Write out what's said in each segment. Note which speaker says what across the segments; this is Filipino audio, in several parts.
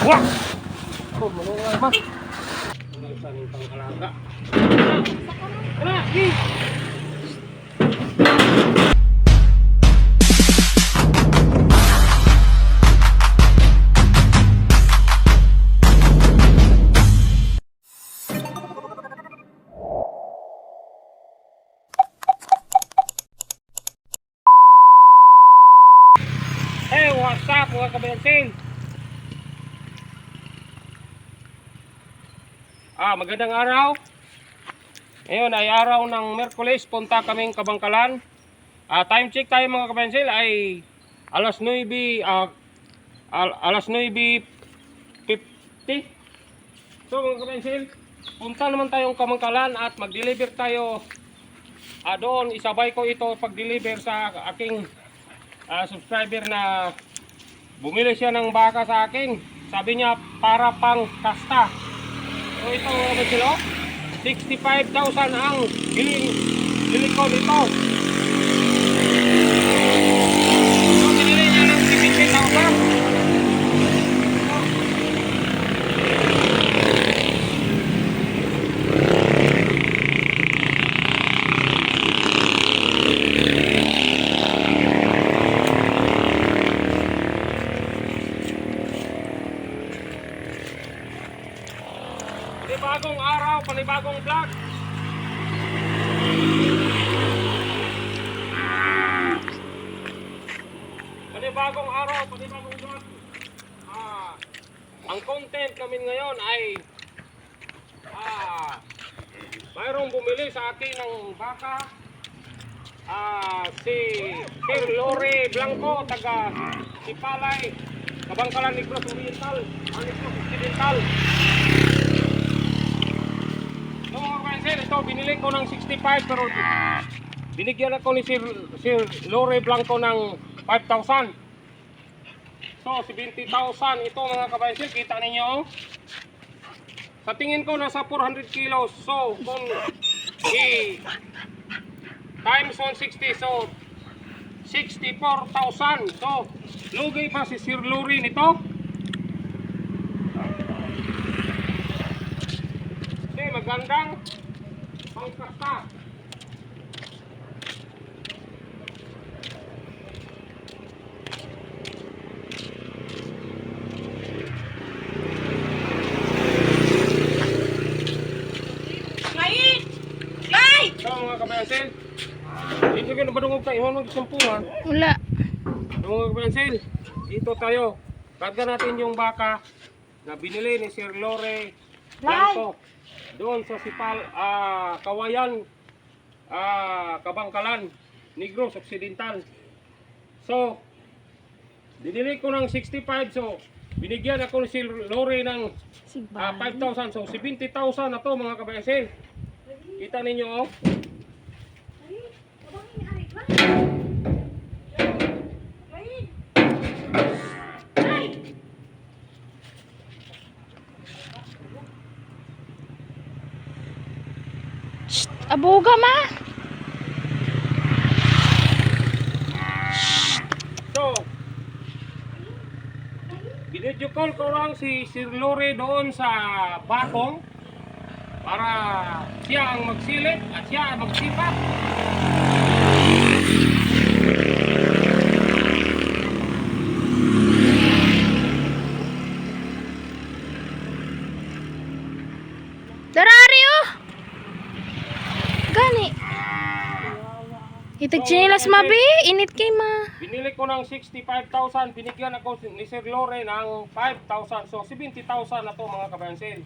Speaker 1: Wah! Oh, manungal ma. Ano sa ning pangalaga? Ano? Gi! Ah, magandang araw. Ngayon ay araw ng Merkulis, punta kaming Kabangkalan. Ah, time check tayo mga kabensil ay alas 9 ah, al- alas 9:50. So mga kabensil, punta naman tayong Kabangkalan at mag-deliver tayo ah, doon. Isabay ko ito pag-deliver sa aking ah, subscriber na bumili siya ng baka sa akin. Sabi niya para pang kasta. So ito mga kasilo, 65,000 ang biling bili ko nito. So binili niya ng 70,000. Panibagong araw, panibagong vlog. Panibagong araw, panibagong vlog. Ah, ang content namin ngayon ay ah, mayroong bumili sa akin ng baka. Ah, si Sir Lore Blanco, taga Sipalay, Kabangkalan Negros Oriental, ah, Negros Occidental. No, mga kainsin, ito binili ko ng 65 pero binigyan ako ni Sir, Sir Lore Blanco ng 5,000. So, 70,000 ito mga kabayansin, kita ninyo. oh. Sa tingin ko nasa 400 kilos. So, kung i times 160, so 64,000. So, lugay pa si Sir Lore nito. Okay, magandang pangkasta.
Speaker 2: Light! Light!
Speaker 1: So mga kabayansil, dito tayo, iwan magsampuhan.
Speaker 3: Wala.
Speaker 1: So mga kabayansil, dito tayo. Karga natin yung baka na binili ni Sir Lore Blanco. Doon sa Sipal, ah, Kawayan, ah, Kabangkalan, Negros Occidental. So, binili ko ng 65 so binigyan ako ni Sir Lore ng Ah, 5,000. So, 70,000 na to mga kabayasin. Kita ninyo, oh.
Speaker 3: Shh, aboga ma.
Speaker 1: So, binidyo call ko lang si Sir Lore doon sa Bakong para siya ang magsilip at siya ang magsipat.
Speaker 3: Itag chinilas mabi, init kay ma.
Speaker 1: Binili ko ng 65,000, binigyan ako ni Sir Lore ng 5,000. So, 70,000 na to mga kabayansin.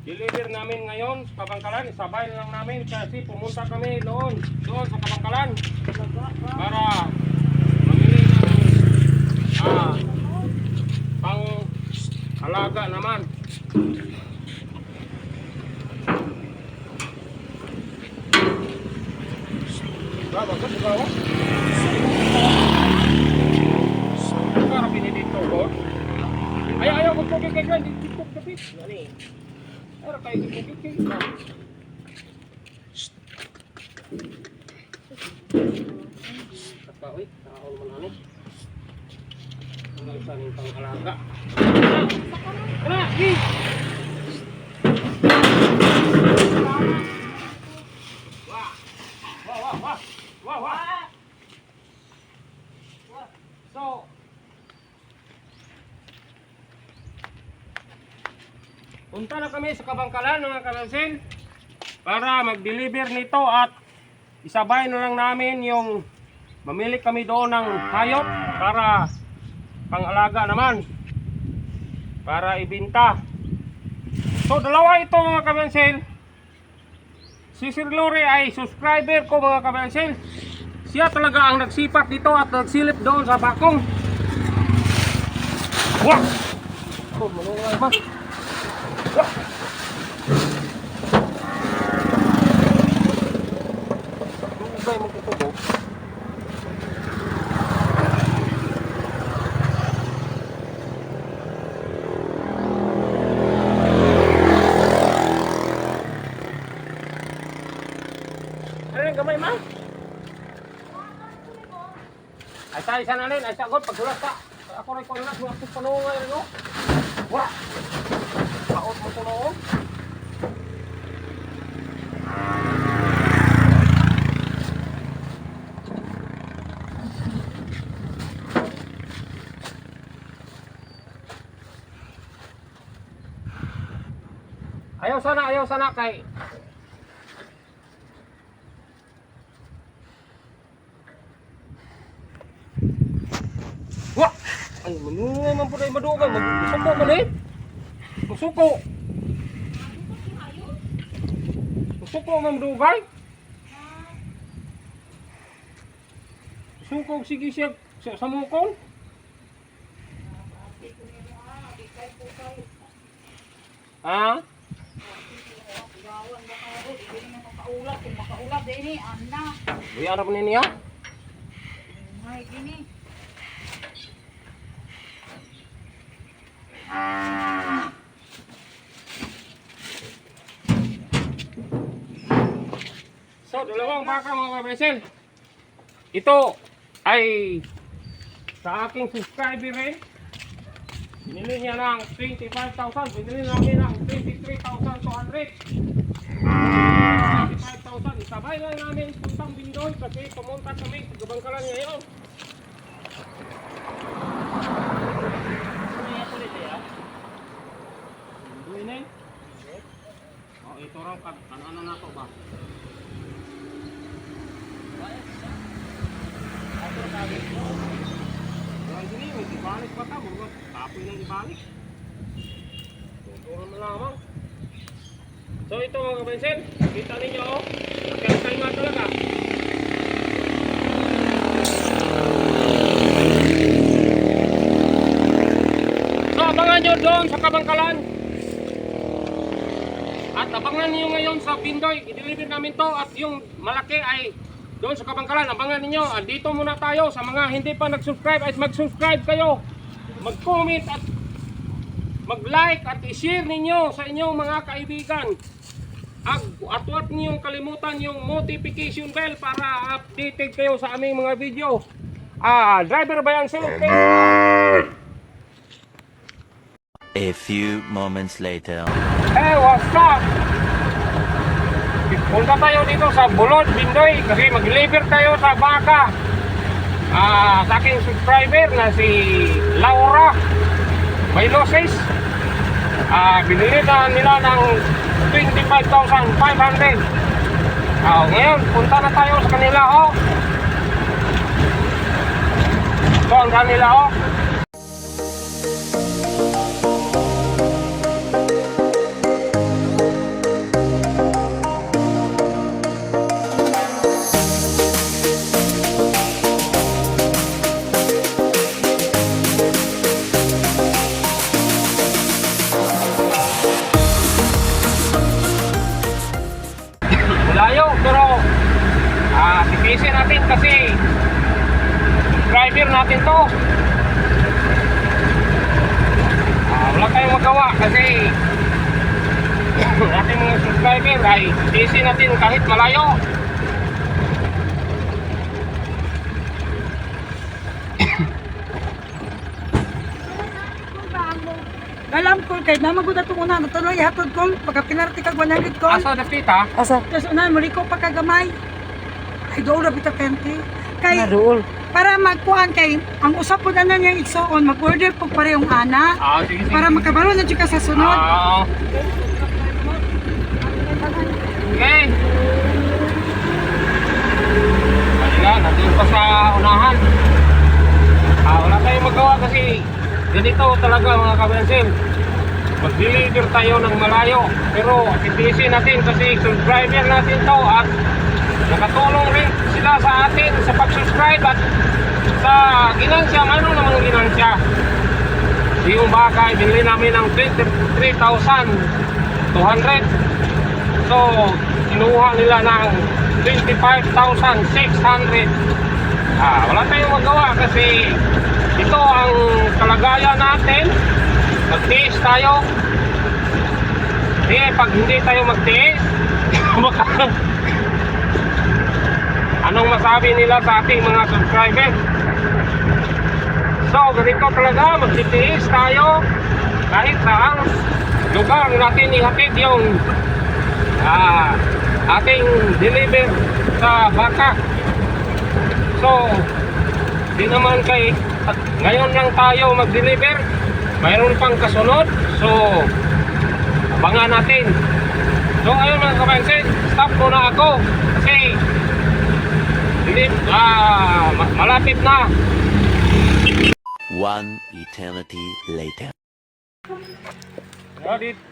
Speaker 1: Deliver namin ngayon sa Kabangkalan. Isabay lang namin kasi pumunta kami doon, doon sa Kabangkalan. Para mamili ng ah, pang alaga naman. Ay, ayaw ko pugay kay Gwen. Dito ko kapit. Ano eh. Pero kayo dito kay Gwen. Kapawi. Nakakol mo na ano. sa ning pangalaga. Tara. Wah. Wah, wah, wah. Wah, wah. So, punta na kami sa Kabangkalan mga karansin para mag-deliver nito at isabay na lang namin yung mamili kami doon ng hayop para pangalaga naman para ibinta. So dalawa ito mga kabansil si Sir Lori ay subscriber ko mga kabansil siya talaga ang nagsipat dito at nagsilip doon sa bakong. Wah! Oh, manungay ba Mo kutubo. Ano yung gamay, ma? Ay, tayo sana rin. Ay, sagot. Pagsulat ka. Ako rin ko na. Sulat ko pa noong ngayon, no? Wah! Paot mo ko noong. Ayaw sana, ayaw sana kay Wah! Ay, manunga man po tayo madugay. Magsuko man eh. Magsuko. Magsuko man madugay. Suko, sige siya sa,
Speaker 2: Makaulat, kung makaulat din eh, anak.
Speaker 1: Uy, niya?
Speaker 2: May gini.
Speaker 1: So, dalawang baka mga kabesel. Ito ay sa aking subscriber rin. Binili niya ng 25,000. Binili namin ng 23,200. 25,000. Isabay lang namin puntang Bindoy kasi pumunta kami sa Gabangkalan ngayon. Eh. Oh, ito raw, kag- ano ano na to ba? Yan din eh, may ibalik pa ta, mga kapoy ng ibalik. Tuturo na lamang. So ito mga kapansin, kita ninyo oh, magkakasay nga talaga. So abangan nyo doon sa Kabangkalan. At abangan niyo ngayon sa Pindoy, i-deliver namin to at yung malaki ay doon sa Kabangkalan. Abangan niyo, andito muna tayo sa mga hindi pa nag-subscribe ay mag-subscribe kayo. Mag-comment at mag-like at i-share ninyo sa inyong mga kaibigan. At, at huwag niyong kalimutan yung notification bell para updated kayo sa aming mga video. Ah, driver ba yan sir?
Speaker 4: A few moments later.
Speaker 1: Hey, what's up? Punta tayo dito sa Bulod, Bindoy kasi mag-deliver tayo sa baka. Ah, sa aking subscriber na si Laura Bailosis. Ah, binili na nila ng 25,500. Ah, ngayon, punta na tayo sa kanila, oh. Ito ang kanila, oh. Natin kahit malayo.
Speaker 5: Alam ko kay na magud ato una natuloy hatod ko pagka pinarti kag 100 ko.
Speaker 1: Asa dapita?
Speaker 3: Asa?
Speaker 5: Tapos una muli ko pa kagamay. Ay do ra bita pente. Kay
Speaker 3: Naruol.
Speaker 5: para magkuhan kay ang usap po na niya igsoon mag-order po parehong ana
Speaker 1: Ah, sige, sige.
Speaker 5: para makabalo na jud ka sa sunod.
Speaker 1: Ah, okay. Halika, nandun pa sa unahan. Ah, wala tayong magawa kasi ganito talaga mga kabensin. Mag-deliver tayo ng malayo. Pero titiisin natin kasi subscriber natin to at nakatulong rin sila sa atin sa pag-subscribe at sa ginansya. Ano naman ang ginansya? Yung baka, binili namin ng 23,200. So, kinuha nila ng 25,600. Ah, wala tayong magawa kasi ito ang kalagayan natin. Magtiis tayo. Eh, pag hindi tayo magtiis, baka anong masabi nila sa ating mga subscriber? So, ganito talaga, magtitiis tayo kahit saan lugar natin ihatid yung ah, ating deliver sa baka. So, di naman kay at ngayon lang tayo mag-deliver. Mayroon pang kasunod. So, abangan natin. So, ayun mga kapansin, stop muna ako kasi dilip, ah, ma- malapit na.
Speaker 4: One eternity later.
Speaker 1: Oh, di.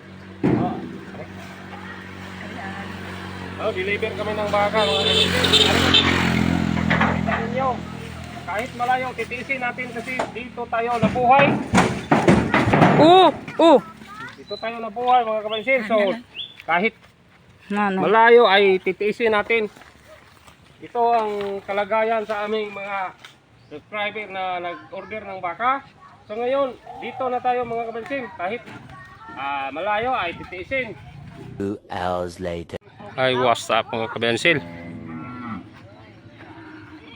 Speaker 1: Oh, deliver kami ng baka. Kita ninyo. Kahit malayo, titiisin natin kasi dito tayo nabuhay.
Speaker 3: Oo, oo.
Speaker 1: Dito tayo nabuhay mga kapansin. So, kahit
Speaker 3: Na, na.
Speaker 1: malayo ay titiisin natin. Ito ang kalagayan sa aming mga subscriber na nag-order ng baka. So ngayon, dito na tayo mga kapansin. Kahit ah, malayo ay titiisin.
Speaker 4: Two hours later.
Speaker 1: Ay, what's up mga kabensil?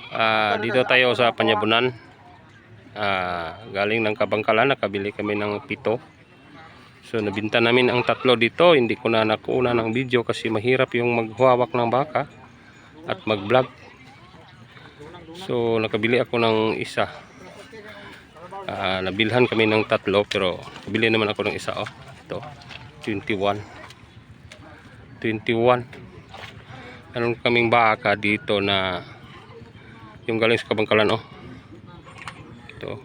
Speaker 1: Ah, dito tayo sa Panyabunan. Ah, galing ng Kabangkalan, nakabili kami ng pito. So, nabinta namin ang tatlo dito. Hindi ko na nakuha ng video kasi mahirap yung maghuwawak ng baka at mag-vlog. So, nakabili ako ng isa. Ah, nabilhan kami ng tatlo pero nakabili naman ako ng isa. Oh. Ito, 21. 21 meron kaming baka dito na yung galing sa kabangkalan oh. Ito.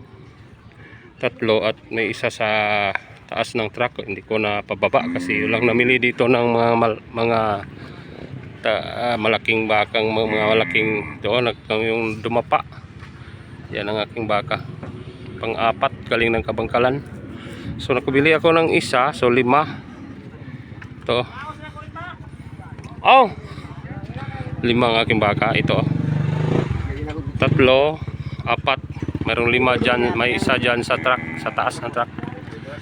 Speaker 1: Tatlo at may isa sa taas ng truck. Hindi ko na pababa kasi lang namili dito ng mga mga ta- ah, malaking bakang mga, mga malaking doon. Yung dumapa. Yan ang aking baka. Pang apat galing ng kabangkalan. So nakabili ako ng isa. So lima. Ito Oh! Lima ang aking baka. Ito. Tatlo. Apat. Merong lima dyan. May isa dyan sa truck. Sa taas ng truck.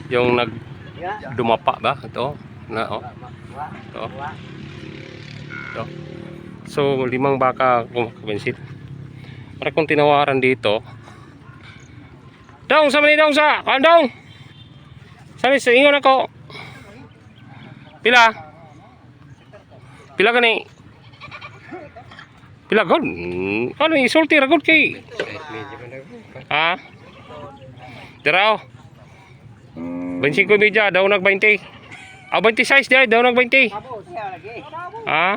Speaker 1: Yung nag dumapa ba? Ito. Na, oh. Ito. Ito. So, limang baka kung kabensit. Para kung tinawaran dito. Dong, sa mani dong sa. Kandong! Sabi sa ingon ako. Pila? Pila ka ni? Pila god? Ano isulti ra god kay? Ha? Diraw. 25 media daw nag 20. Ah 26 di daw nag 20. Ha?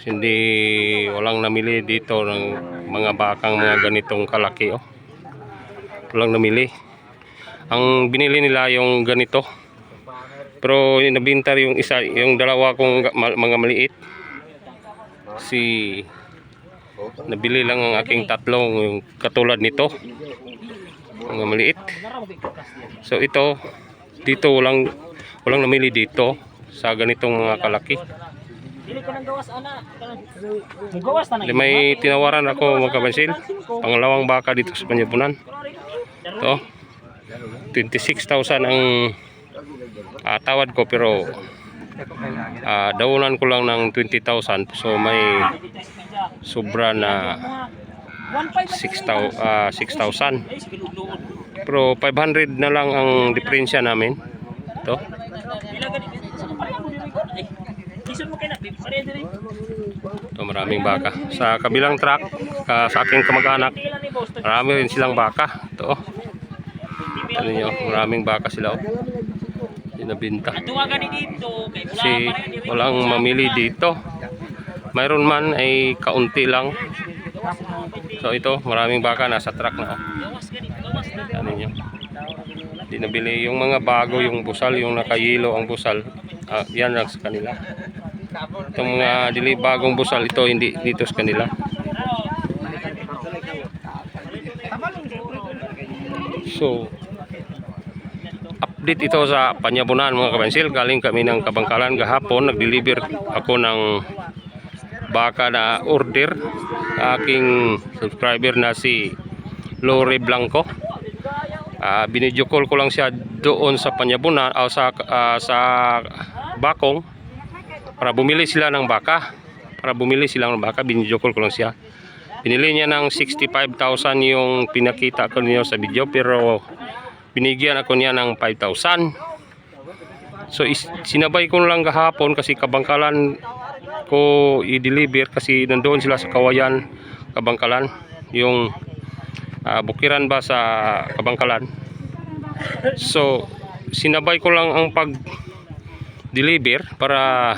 Speaker 1: Hindi walang namili dito ng mga bakang mga ganitong kalaki oh. Walang namili. Ang binili nila yung ganito. Pero nabintar yung isa, yung dalawa kong mga maliit. Si nabili lang ang aking tatlong yung katulad nito. Mga maliit. So ito dito walang walang namili dito sa ganitong mga kalaki. Di may tinawaran ako mga kabansil. Pangalawang baka dito sa Panyabunan. Ito. 26,000 ang ah, tawad ko pero ah, dawalan ko lang ng 20,000 so may sobra na 6,000 ah, 6,000
Speaker 6: Pero 500 na lang ang diferensya namin. Ito. Ito maraming baka. Sa kabilang truck, ka, sa aking kamag-anak, marami rin silang baka. Ito. oh. Ano nyo, maraming baka sila. Oh. Binabinta. Kasi walang mamili dito. Mayroon man ay kaunti lang. So ito, maraming baka nasa truck na. Oh. Ano nyo. Hindi nabili yung mga bago, yung busal, yung nakayilo ang busal. Ah, yan lang sa kanila. Itong mga dili bagong busal, ito hindi dito sa kanila. So, update ito sa Panyabunan mga kabansil. Galing kami ng Kabangkalan gahapon. Nag-deliver ako ng baka na order sa aking subscriber na si Lore Blanco. Ah, binidyo ko lang siya doon sa Panyabunan o sa ah, sa Bakong para bumili sila ng baka. Para bumili sila ng baka, binidyo ko lang siya. Binili niya ng 65,000 yung pinakita ko niyo sa video pero binigyan ako niya ng 5,000. So is, sinabay ko lang gahapon kasi kabangkalan ko i-deliver kasi nandoon sila sa Kawayan, Kabangkalan. Yung ah, bukiran ba sa Kabangkalan. So sinabay ko lang ang pag deliver para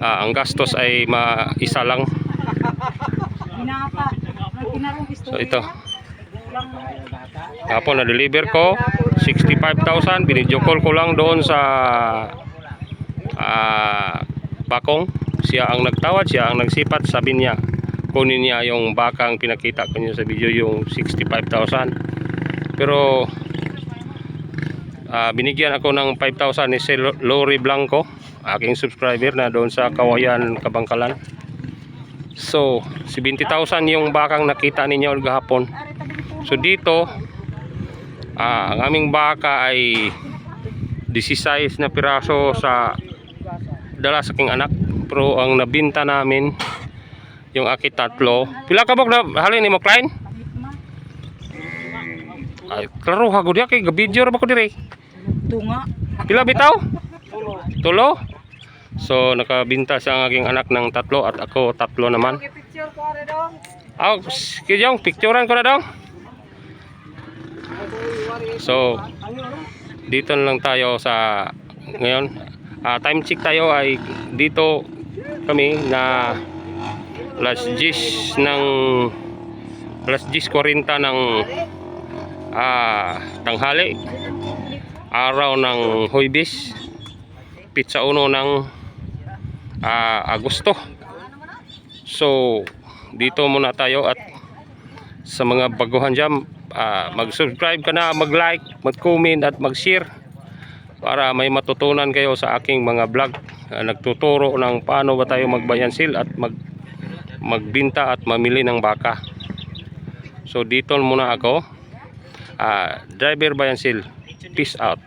Speaker 6: ah, ang gastos ay maisa lang. So ito. Kapon na deliver ko 65,000 binidyo ko lang doon sa ah, Bakong. Siya ang nagtawad siya ang nagsipat. Sabi niya kunin niya yung bakang pinakita ko niyo sa video yung 65,000 pero ah, binigyan ako ng 5,000 ni si Lo- Lori Blanco aking subscriber na doon sa Kawayan Kabangkalan. So 70,000 yung bakang nakita ninyo gahapon So dito, ah, ang aming baka ay 16 na piraso sa dala sa aking anak. Pero ang nabinta namin, yung aki tatlo. Pila ka bok na halin ni mo Klein? Ay, klaro hagod ya kay gabidyo ra ba ko dire?
Speaker 5: Tunga.
Speaker 6: Pila bitaw? Tulo. So nakabinta sa aking anak ng tatlo at ako tatlo naman. Aw, kiyong picturean ko na daw. So, dito lang tayo sa ngayon. Ah, time check tayo ay dito kami na alas 10 ng alas 10.40 ng ah, tanghali. Araw ng Huwebes. Pizza uno ng ah, Agosto. So, dito muna tayo at sa mga baguhan dyan, ah, mag-subscribe ka na, mag-like, mag-comment at mag-share para may matutunan kayo sa aking mga vlog. Ah, nagtuturo ng paano ba tayo magbayansil at mag magbinta at mamili ng baka. So dito muna ako. Ah, driver bayansil. Peace out.